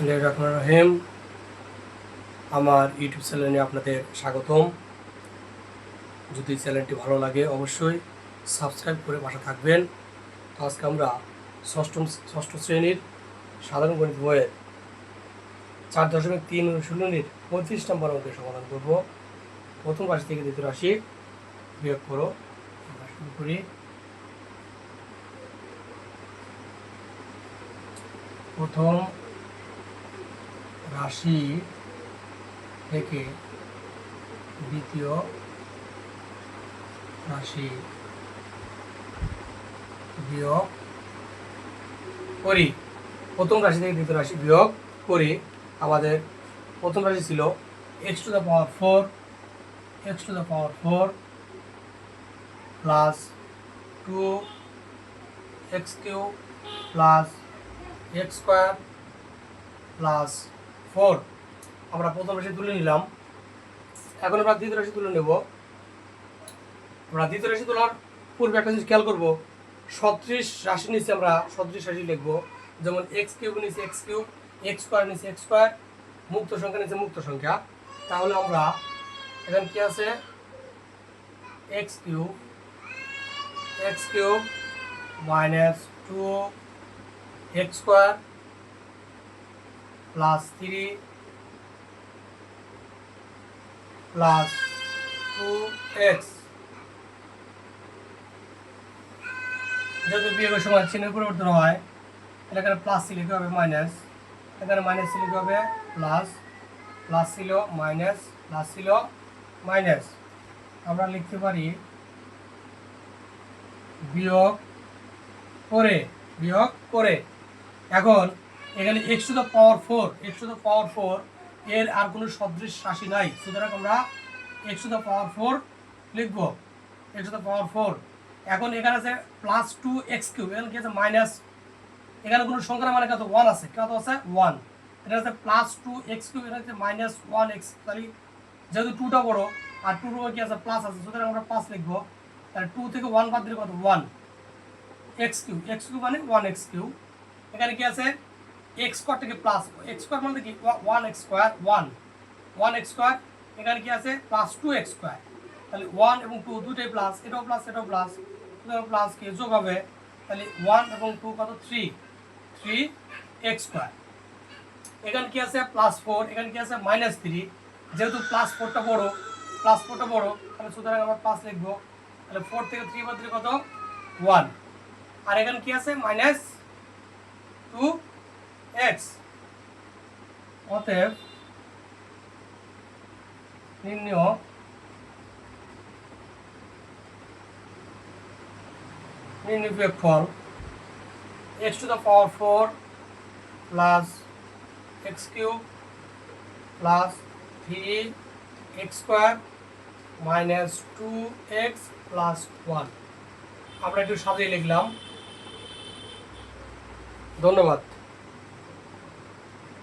বিসমুল্লাহ রহমান রহিম। আমার ইউটিউব চ্যানেলে আপনাদের স্বাগতম। যদি চ্যানেলটি ভালো লাগে অবশ্যই সাবস্ক্রাইব করে পাশে থাকবেন। তো আজকে আমরা ষষ্ঠম, ষষ্ঠ শ্রেণির সাধারণ গণিত বইয়ের চার দশমিক তিন অনুশীলনীর পঁয়ত্রিশ নম্বর অঙ্কের সমাধান করব। প্রথম রাশি থেকে দ্বিতীয় রাশি বিয়োগ করো। শুরু করি। প্রথম রাশি থেকে দ্বিতীয় রাশি বিয়োগ করি। প্রথম রাশি থেকে দ্বিতীয় রাশি বিয়োগ করি। আমাদের প্রথম রাশি ছিল X to the power four X to the power four plus two X cube plus X square plus four. আমরা প্রথম রাশি তুলে নিলাম। এখন আমরা দ্বিতীয় রাশি তুলে নেব। আমরা দ্বিতীয় রাশি তোলার পূর্বে একটা জিনিস খেয়াল করব। সত্রিশ রাশি নিচে আমরা সত্রিশ রাশি লিখব। যেমন এক্স কিউব নিচে এক্স কিউব এক্স স্কোয়ার নিচে এক্স স্কোয়ার মুক্ত সংখ্যা নিচে মুক্ত সংখ্যা। তাহলে আমরা এখানে কি আছে? X cube X cube minus two X square plus three plus two X যদি বিয়োগের সময় চিহ্নের পরিবর্তন হয় এখানে প্লাস সি লিখতে হবে মাইনাস এখানে মাইনাস সি লিখতে হবে প্লাস প্লাস ছিল মাইনাস প্লাস ছিল মাইনাস আমরা লিখতে পারি বিয়োগ করে বিয়োগ করে। এখন এখানে X to the power four X to the power four এর আর কোনো সদৃশ রাশি নাই। সুতরাং আমরা X to the power four লিখব। X to the power four এখন এখানে আছে প্লাস টু এক্স কিউব এখানে কি আছে? মাইনাস এখানে কোনো সংখ্যার মানে কত ওয়ান আছে। কত আছে? ওয়ান এটা আছে প্লাস টু এক্স কিউব এটা হচ্ছে মাইনাস ওয়ান এক্স তাহলে যেহেতু টুটা বড়ো, আর টুর উপর কি আছে? প্লাস আছে। সুতরাং আমরা প্লাস লিখব। তাহলে টু থেকে ওয়ান বাদ দিলে কত? One X cube X cube মানে ওয়ান এক্স কিউ এখানে কি আছে? এক্স স্কোয়ার থেকে প্লাস, এক্স স্কোয়ার মানে কি? One X square, one. One X square, এখানে কি আছে? Plus two X square. তাহলে ওয়ান এবং টু দুটোই প্লাস, এটাও প্লাস এটাও প্লাস। সুতরাং প্লাস কি? যোগ হবে, তাহলে ওয়ান এবং টু কত? থ্রি। Three X square. এখানে কি আছে? প্লাস ফোর, এখানে কি আছে? Minus three. যেহেতু প্লাস ফোরটা বড়, প্লাস ফোরটা বড়, তাহলে সুতরাং আমরা প্লাস লিখব। তাহলে ফোর থেকে থ্রি বাদ দিলে কত? ওয়ান। আর এখানে কি আছে? Minus X. অতএব নির্ণয় নির্ণয় ফল X to the power four plus X cube plus three X square minus two X plus one. আমরা একটু সাজিয়ে লিখলাম। ধন্যবাদ।